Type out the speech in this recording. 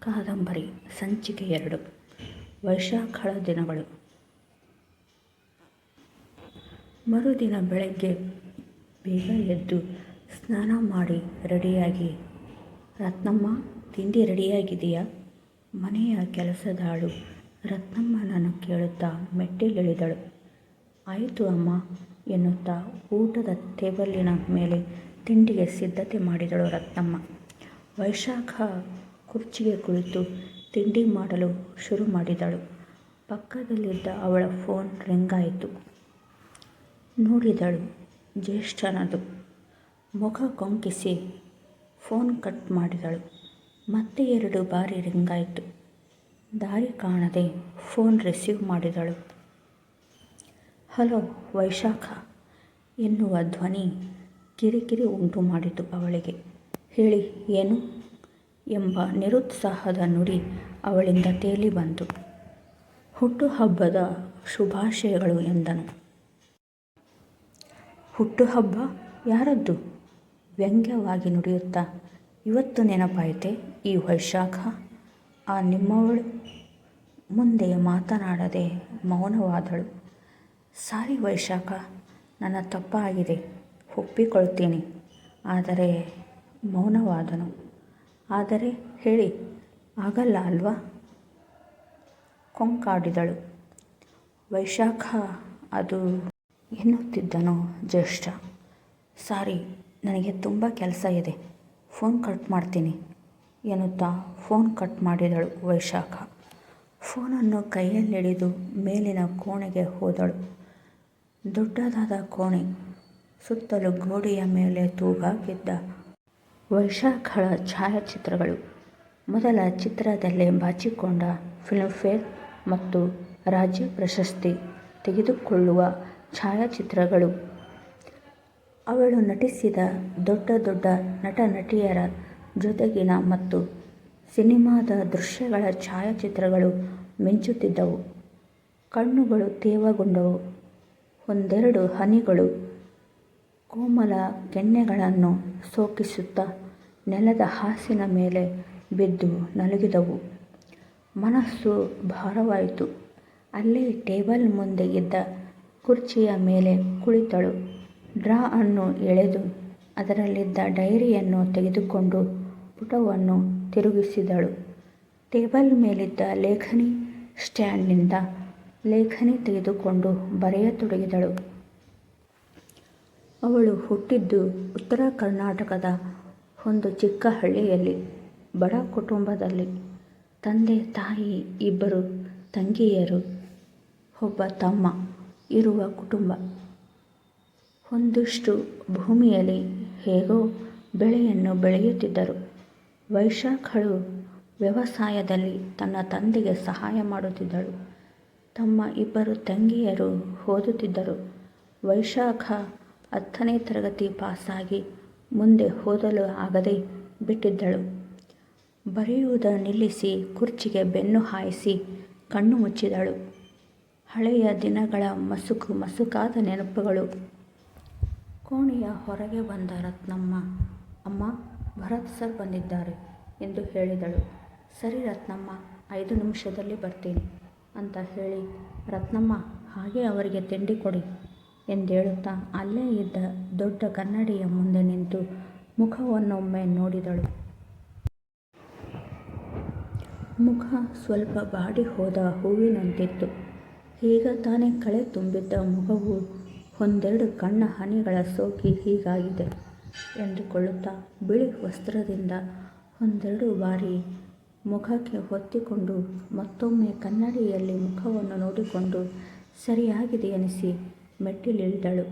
ಕಾದಂಬರಿ ಸಂಚಿಕೆ ಎರಡು. ವೈಶಾಖಳ ದಿನಗಳು. ಮರುದಿನ ಬೆಳಗ್ಗೆ ಬೇಗ ಎದ್ದು ಸ್ನಾನ ಮಾಡಿ ರೆಡಿಯಾಗಿ, ರತ್ನಮ್ಮ, ತಿಂಡಿ ರೆಡಿಯಾಗಿದೆಯಾ? ಮನೆಯ ಕೆಲಸದಾಳು ರತ್ನಮ್ಮನನ್ನು ಕೇಳುತ್ತಾ ಮೆಟ್ಟಿಲಿಳಿದಳು. ಆಯಿತು ಅಮ್ಮ ಎನ್ನುತ್ತಾ ಊಟದ ಟೇಬಲ್ಲಿನ ಮೇಲೆ ತಿಂಡಿಗೆ ಸಿದ್ಧತೆ ಮಾಡಿದಳು ರತ್ನಮ್ಮ. ವೈಶಾಖ ಕುರ್ಚಿಗೆ ಕುಳಿತು ತಿಂಡಿ ಮಾಡಲು ಶುರು ಮಾಡಿದಳು. ಪಕ್ಕದಲ್ಲಿದ್ದ ಅವಳ ಫೋನ್ ರಿಂಗಾಯಿತು. ನೋಡಿದಳು ಜ್ಯೇಷ್ಠನದು. ಮುಖ ಕೊಂಕಿಸಿ ಫೋನ್ ಕಟ್ ಮಾಡಿದಳು. ಮತ್ತೆ ಎರಡು ಬಾರಿ ರಿಂಗಾಯಿತು. ದಾರಿ ಕಾಣದೆ ಫೋನ್ ರಿಸೀವ್ ಮಾಡಿದಳು. ಹಲೋ ವೈಶಾಖ ಎನ್ನುವ ಧ್ವನಿ ಕಿರಿಕಿರಿ ಉಂಟು ಮಾಡಿತು ಅವಳಿಗೆ. ಹೇಳಿ, ಏನು? ಎಂಬ ನಿರುತ್ಸಾಹದ ನುಡಿ ಅವಳಿಂದ ತೇಲಿ ಬಂತು. ಹುಟ್ಟುಹಬ್ಬದ ಶುಭಾಶಯಗಳು ಎಂದನು. ಹುಟ್ಟುಹಬ್ಬ ಯಾರದ್ದು? ವ್ಯಂಗ್ಯವಾಗಿ ನುಡಿಯುತ್ತಾ, ಇವತ್ತು ನೆನಪಾಯಿತೆ ಈ ವೈಶಾಖ? ಆ ನಿಮ್ಮವಳು? ಮುಂದೆ ಮಾತನಾಡದೆ ಮೌನವಾದಳು. ಸಾರಿ ವೈಶಾಖ, ನನ್ನ ತಪ್ಪಾಗಿದೆ, ಒಪ್ಪಿಕೊಳ್ತೀನಿ. ಆದರೆ ಮೌನವಾದನು. ಆದರೆ ಹೇಳಿ, ಆಗಲ್ಲ ಅಲ್ವಾ? ಕೊಂಕಾಡಿದಳು. ವೈಶಾಖ, ಅದು ಎನ್ನುತ್ತಿದ್ದನೋ ಜ್ಯೇಷ್ಠ. ಸಾರಿ, ನನಗೆ ತುಂಬ ಕೆಲಸ ಇದೆ. ಫೋನ್ ಕಟ್ ಮಾಡ್ತೀನಿ ಎನ್ನುತ್ತಾ ಫೋನ್ ಕಟ್ ಮಾಡಿದಳು ವೈಶಾಖ. ಫೋನನ್ನು ಕೈಯಲ್ಲಿಡಿದು ಮೇಲಿನ ಕೋಣೆಗೆ ಹೋದಳು. ದೊಡ್ಡದಾದ ಕೋಣೆ, ಸುತ್ತಲೂ ಗೋಡೆಯ ಮೇಲೆ ತೂಗಾಕಿದ್ದ ವೈಶಾಖಳ ಛಾಯಾಚಿತ್ರಗಳು. ಮೊದಲ ಚಿತ್ರದಲ್ಲೇ ಬಾಚಿಕೊಂಡ ಫಿಲ್ಮ್ಫೇರ್ ಮತ್ತು ರಾಜ್ಯ ಪ್ರಶಸ್ತಿ ತೆಗೆದುಕೊಳ್ಳುವ ಛಾಯಾಚಿತ್ರಗಳು. ಅವಳು ನಟಿಸಿದ ದೊಡ್ಡ ದೊಡ್ಡ ನಟ ನಟಿಯರ ಜೊತೆಗಿನ ಮತ್ತು ಸಿನಿಮಾದ ದೃಶ್ಯಗಳ ಛಾಯಾಚಿತ್ರಗಳು ಮಿಂಚುತ್ತಿದ್ದವು. ಕಣ್ಣುಗಳು ತೇವಗೊಂಡವು. ಒಂದೆರಡು ಹನಿಗಳು ಕೋಮಲ ಕೆನ್ನೆಗಳನ್ನು ಸೋಕಿಸುತ್ತಾ ನೆಲದ ಹಾಸಿನ ಮೇಲೆ ಬಿದ್ದು ನಲುಗಿದವು. ಮನಸ್ಸು ಭಾರವಾಯಿತು. ಅಲ್ಲಿ ಟೇಬಲ್ ಮುಂದೆ ಇದ್ದ ಕುರ್ಚಿಯ ಮೇಲೆ ಕುಳಿತಳು. ಡ್ರಾ ಅನ್ನು ಎಳೆದು ಅದರಲ್ಲಿದ್ದ ಡೈರಿಯನ್ನು ತೆಗೆದುಕೊಂಡು ಪುಟವನ್ನು ತಿರುಗಿಸಿದಳು. ಟೇಬಲ್ ಮೇಲಿದ್ದ ಲೇಖನಿ ಸ್ಟ್ಯಾಂಡ್ನಿಂದ ಲೇಖನಿ ತೆಗೆದುಕೊಂಡು ಬರೆಯತೊಡಗಿದಳು. ಅವಳು ಹುಟ್ಟಿದ್ದು ಉತ್ತರ ಕರ್ನಾಟಕದ ಒಂದು ಚಿಕ್ಕ ಹಳ್ಳಿಯಲ್ಲಿ, ಬಡ ಕುಟುಂಬದಲ್ಲಿ ತಂದೆ, ತಾಯಿ, ಇಬ್ಬರು ತಂಗಿಯರು, ಒಬ್ಬ ತಮ್ಮ ಇರುವ ಕುಟುಂಬ. ಒಂದಿಷ್ಟು ಭೂಮಿಯಲ್ಲಿ ಹೇಗೋ ಬೆಳೆಯನ್ನು ಬೆಳೆಯುತ್ತಿದ್ದರು. ವೈಶಾಖಳು ವ್ಯವಸಾಯದಲ್ಲಿ ತನ್ನ ತಂದೆಗೆ ಸಹಾಯ ಮಾಡುತ್ತಿದ್ದಳು. ತಮ್ಮ ಇಬ್ಬರು ತಂಗಿಯರು ಓದುತ್ತಿದ್ದರು. ವೈಶಾಖ ಹತ್ತನೇ ತರಗತಿ ಪಾಸಾಗಿ ಮುಂದೆ ಓದಲು ಆಗದೆ ಬಿಟ್ಟಿದ್ದಳು. ಬರೆಯುವುದ ನಿಲ್ಲಿಸಿ ಕುರ್ಚಿಗೆ ಬೆನ್ನು ಹಾಯಿಸಿ ಕಣ್ಣು ಮುಚ್ಚಿದಳು. ಹಳೆಯ ದಿನಗಳ ಮಸುಕು ಮಸುಕಾದ ನೆನಪುಗಳು. ಕೋಣೆಯ ಹೊರಗೆ ಬಂದ ರತ್ನಮ್ಮ, ಅಮ್ಮ, ಭರತ್ ಸರ್ ಬಂದಿದ್ದಾರೆ ಎಂದು ಹೇಳಿದಳು. ಸರಿ ರತ್ನಮ್ಮ, ಐದು ನಿಮಿಷದಲ್ಲಿ ಬರ್ತೀನಿ ಅಂತ ಹೇಳಿ, ರತ್ನಮ್ಮ, ಹಾಗೆ ಅವರಿಗೆ ತಿಂಡಿ ಕೊಡಿ. ಎಂದೇಳುತ್ತಾ, ಅಲ್ಲೇ ಇದ್ದ ದೊಡ್ಡ ಕನ್ನಡಿಯ ಮುಂದೆ ನಿಂತು ಮುಖವನ್ನೊಮ್ಮೆ ನೋಡಿದಳು. ಮುಖ ಸ್ವಲ್ಪ ಬಾಡಿ ಹೋದ ಹೂವಿನಂತಿತ್ತು. ಈಗ ತಾನೇ ಕಳೆ ತುಂಬಿದ್ದ ಮುಖವು ಒಂದೆರಡು ಕಣ್ಣ ಹನಿಗಳ ಸೋಕಿ ಹೀಗಾಗಿದೆ ಎಂದುಕೊಳ್ಳುತ್ತಾ, ಬಿಳಿ ವಸ್ತ್ರದಿಂದ ಒಂದೆರಡು ಬಾರಿ ಮುಖಕ್ಕೆ ಹೊತ್ತಿಕೊಂಡು ಮತ್ತೊಮ್ಮೆ ಕನ್ನಡಿಯಲ್ಲಿ ಮುಖವನ್ನು ನೋಡಿಕೊಂಡು, ಸರಿಯಾಗಿದೆ ಎನಿಸಿ ಮೆಟ್ಟಿಲಿಳಿದಳು.